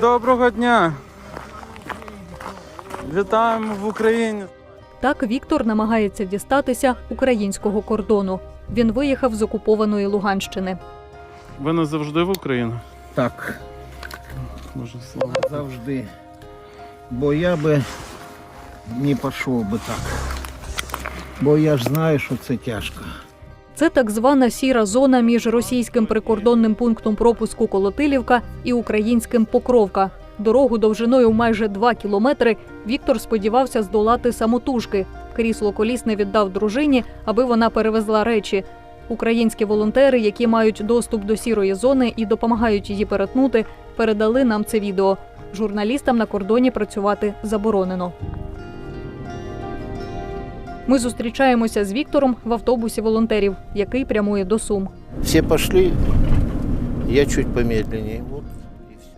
Доброго дня! Вітаємо в Україні! Так Віктор намагається дістатися українського кордону. Він виїхав з окупованої Луганщини. Ви не завжди в Україну? Так, Боже слава. завжди. Бо я би не пішов би так. Бо я ж знаю, що це тяжко. Це так звана сіра зона між російським прикордонним пунктом пропуску Колотилівка і українським Покровка. Дорогу довжиною майже 2 кілометри Віктор сподівався здолати самотужки. Крісло колісне віддав дружині, аби вона перевезла речі. Українські волонтери, які мають доступ до сірої зони і допомагають її перетнути, передали нам це відео. Журналістам на кордоні працювати заборонено. Ми зустрічаємося з Віктором в автобусі волонтерів, який прямує до Сум. Всі пішли, я чуть все.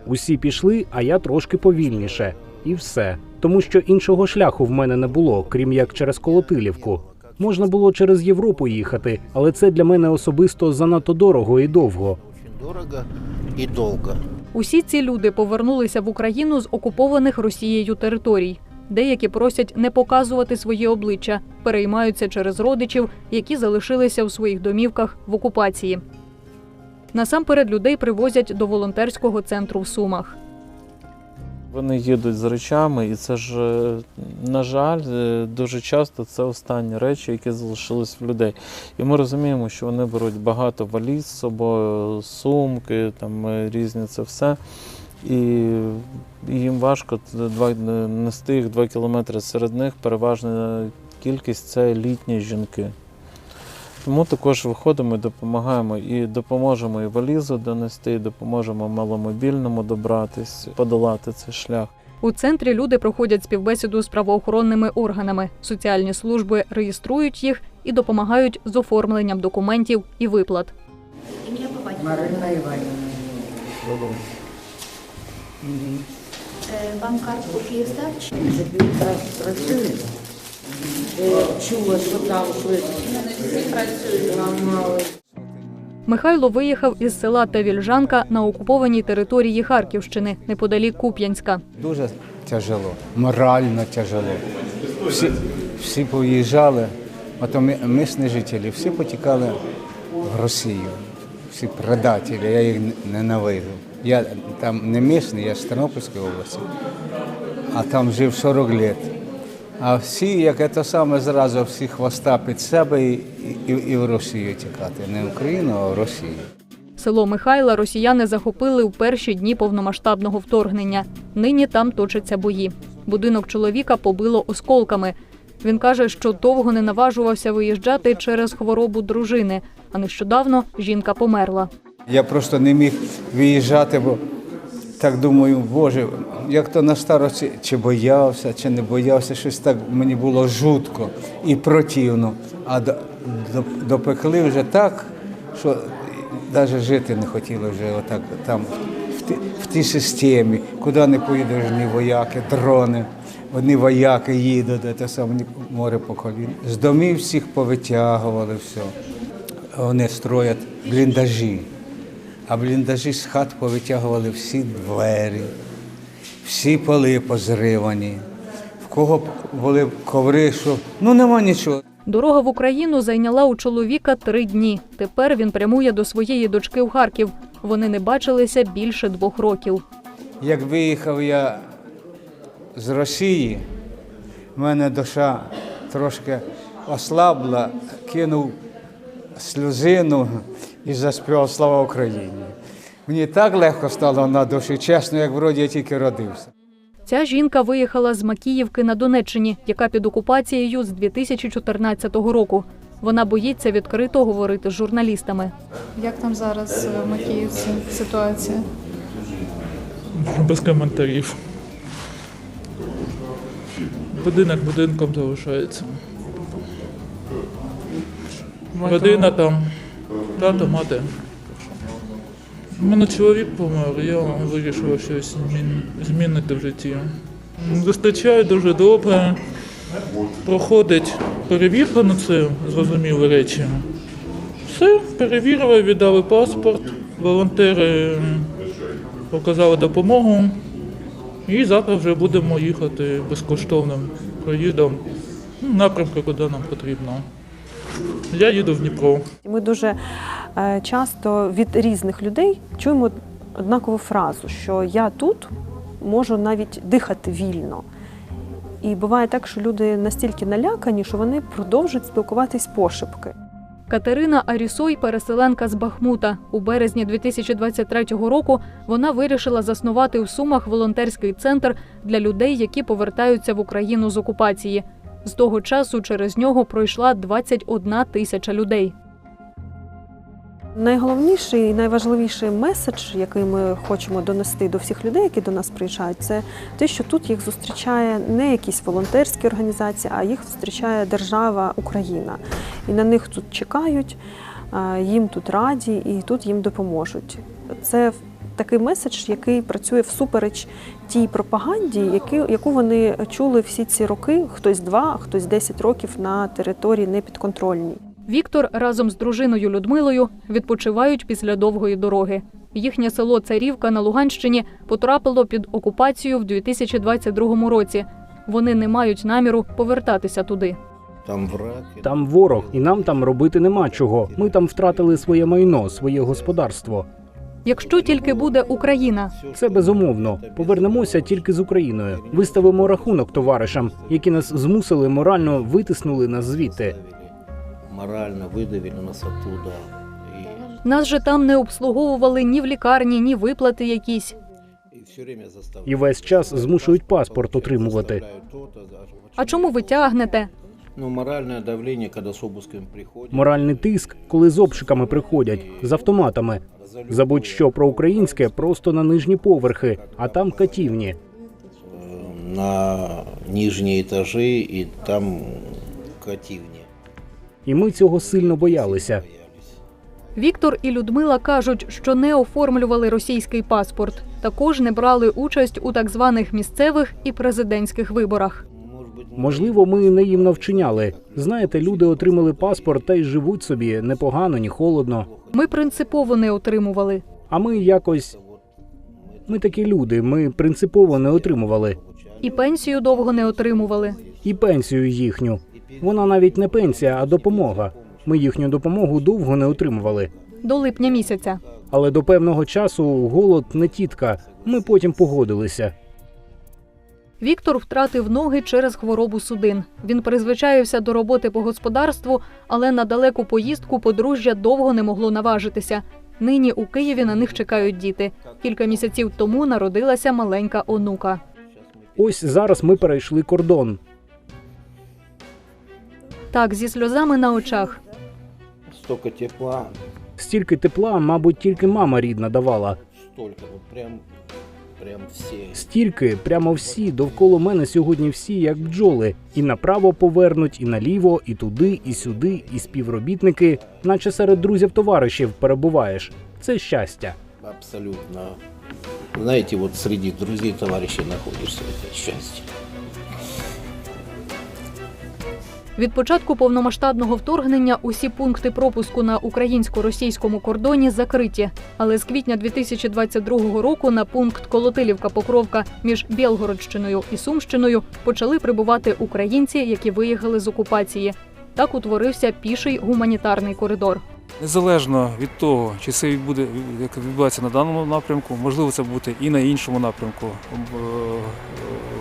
Усі пішли, а я трошки повільніше. І все. Тому що іншого шляху в мене не було, крім як через Колотилівку. Можна було через Європу їхати, але це для мене особисто занадто дорого і довго. Дорого і довго. Усі ці люди повернулися в Україну з окупованих Росією територій. Деякі просять не показувати свої обличчя, переймаються через родичів, які залишилися у своїх домівках в окупації. Насамперед людей привозять до волонтерського центру в Сумах. Вони їдуть з речами, і це ж, е, на жаль, е, дуже часто це останні речі, які залишились в людей. І ми розуміємо, що вони беруть багато валіз з собою, сумки, там е, різні це все. І їм важко два, нести їх два кілометри. Серед них переважна кількість це літні жінки. Тому також виходимо і допомагаємо і допоможемо і валізу донести, і допоможемо маломобільному добратись, подолати цей шлях. У центрі люди проходять співбесіду з правоохоронними органами. Соціальні служби реєструють їх і допомагають з оформленням документів і виплат. Марина Іванівна. Е, Вам картку Київстар працює? Чула, що там щось ламали. Михайло виїхав із села Тавільжанка на окупованій території Харківщини неподалік Куп'янська. Дуже тяжело, морально тяжело. Всі, всі поїжджали, а то ми, місні жителі, всі потікали в Росію. Всі предателі, я їх ненавиджу. Я там не місний, я з Тернопільської області, а там жив 40 років. А всі, як це саме зразу, всі хвоста під себе і, і, і в Росію тікати. Не в Україну, а в Росію. Село Михайла росіяни захопили у перші дні повномасштабного вторгнення. Нині там точаться бої. Будинок чоловіка побило осколками. Він каже, що довго не наважувався виїжджати через хворобу дружини, а нещодавно жінка померла. Я просто не міг виїжджати, бо так думаю, Боже, як то на старості, чи боявся, чи не боявся, щось так мені було жутко і противно. А до, до, допекли вже так, що навіть жити не хотіли вже отак там в, ті, в тій системі, куди не поїдеш, ні вояки, дрони. Одні вояки їдуть, те саме море по колін. З домів всіх повитягували все. Вони строять бліндажі. А бліндажі з хат повитягували всі двері, всі поли позривані. В кого були коври, що ну нема нічого. Дорога в Україну зайняла у чоловіка три дні. Тепер він прямує до своєї дочки в Харків. Вони не бачилися більше двох років. Як виїхав я з Росії, в мене душа трошки ослабла, кинув сльозину і заспівав Слава Україні. Мені так легко стало на душі, чесно, як вроді я тільки родився. Ця жінка виїхала з Макіївки на Донеччині, яка під окупацією з 2014 року. Вона боїться відкрито говорити з журналістами. Як там зараз е, в Макіївці ситуація? Без коментарів. Будинок будинком залишається. Родина там, тато, мати. У мене чоловік помер, я вирішила щось змінити в житті. Зустрічаю дуже добре. Проходить перевірка на це зрозумілі речі. Все, перевірили, віддали паспорт. Волонтери показали допомогу. І завтра вже будемо їхати безкоштовним проїздом напрямку, куди нам потрібно. Я їду в Дніпро. Ми дуже часто від різних людей чуємо однакову фразу, що я тут можу навіть дихати вільно. І буває так, що люди настільки налякані, що вони продовжують спілкуватись пошепки. Катерина Арісой, переселенка з Бахмута. У березні 2023 року вона вирішила заснувати у Сумах волонтерський центр для людей, які повертаються в Україну з окупації. З того часу через нього пройшла 21 тисяча людей. Найголовніший і найважливіший меседж, який ми хочемо донести до всіх людей, які до нас приїжджають, це те, що тут їх зустрічає не якісь волонтерські організації, а їх зустрічає держава Україна. І на них тут чекають, їм тут раді і тут їм допоможуть. Це такий меседж, який працює всупереч тій пропаганді, яку вони чули всі ці роки, хтось два, хтось 10 років на території непідконтрольній. Віктор разом з дружиною Людмилою відпочивають після довгої дороги. Їхнє село Царівка на Луганщині потрапило під окупацію в 2022 році. Вони не мають наміру повертатися туди. Там враг. Там ворог, і нам там робити нема чого. Ми там втратили своє майно, своє господарство. Якщо тільки буде Україна, Це безумовно. Повернемося тільки з Україною. Виставимо рахунок товаришам, які нас змусили морально витиснули нас звідти. Морально видавили нас оттуда. І, нас же там не обслуговували ні в лікарні, ні виплати якісь. і весь час змушують паспорт отримувати. А чому ви тягнете? Ну, моральне давлення, коли з обыском приходять. Моральний тиск, коли з обшуками приходять, з автоматами. Забудь що про українське, просто на нижні поверхи, а там катівні. е, на нижні етажі і там катівні. І ми цього сильно боялися. Віктор і Людмила кажуть, що не оформлювали російський паспорт. Також не брали участь у так званих місцевих і президентських виборах. Можливо, ми наївно вчиняли. Знаєте, люди отримали паспорт та й живуть собі непогано, ні холодно. Ми принципово не отримували. А ми якось. Ми такі люди, ми принципово не отримували. І пенсію довго не отримували. І пенсію їхню. Вона навіть не пенсія, а допомога. Ми їхню допомогу довго не отримували. До липня місяця. Але до певного часу голод не тітка. Ми потім погодилися. Віктор втратив ноги через хворобу судин. Він призвичаївся до роботи по господарству, але на далеку поїздку подружжя довго не могло наважитися. Нині у Києві на них чекають діти. Кілька місяців тому народилася маленька онука. Ось зараз ми перейшли кордон. Так, зі сльозами на очах. Столько тепла, Стільки тепла, мабуть, тільки мама рідна давала. столько, вот прям, прям всі. Стільки, прямо всі, довкола мене сьогодні всі, як бджоли. І направо повернуть, і наліво, і туди, і сюди, і співробітники, наче серед друзів товаришів перебуваєш. Це щастя. Абсолютно. Знаете, вот среди друзей, товарищей находишься, это счастье. Від початку повномасштабного вторгнення усі пункти пропуску на українсько-російському кордоні закриті. Але з квітня 2022 року на пункт Колотилівка-Покровка між Білгородщиною і Сумщиною почали прибувати українці, які виїхали з окупації. Так утворився піший гуманітарний коридор. Незалежно від того, чи це буде як відбувається на даному напрямку, можливо, це буде і на іншому напрямку.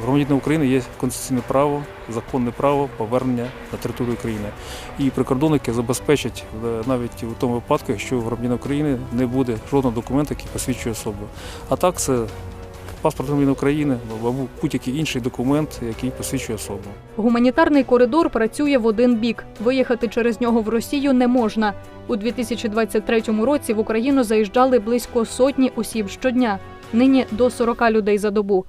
Громадянина України є конституційне право, законне право повернення на територію України. І прикордонники забезпечать е, навіть у тому випадку, якщо у громадянина України не буде жодного документу, який посвідчує особу. А так це паспорт громадянина України або будь-який інший документ, який посвідчує особу. Гуманітарний коридор працює в один бік. Виїхати через нього в Росію не можна. У 2023 році в Україну заїжджали близько сотні осіб щодня. Нині до 40 людей за добу.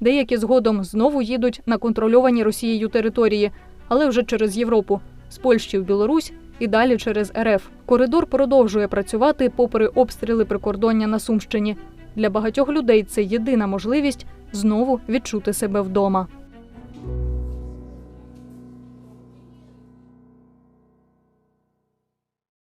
Деякі згодом знову їдуть на контрольовані Росією території, але вже через Європу, з Польщі в Білорусь і далі через РФ. Коридор продовжує працювати попри обстріли прикордоння на Сумщині. Для багатьох людей це єдина можливість знову відчути себе вдома.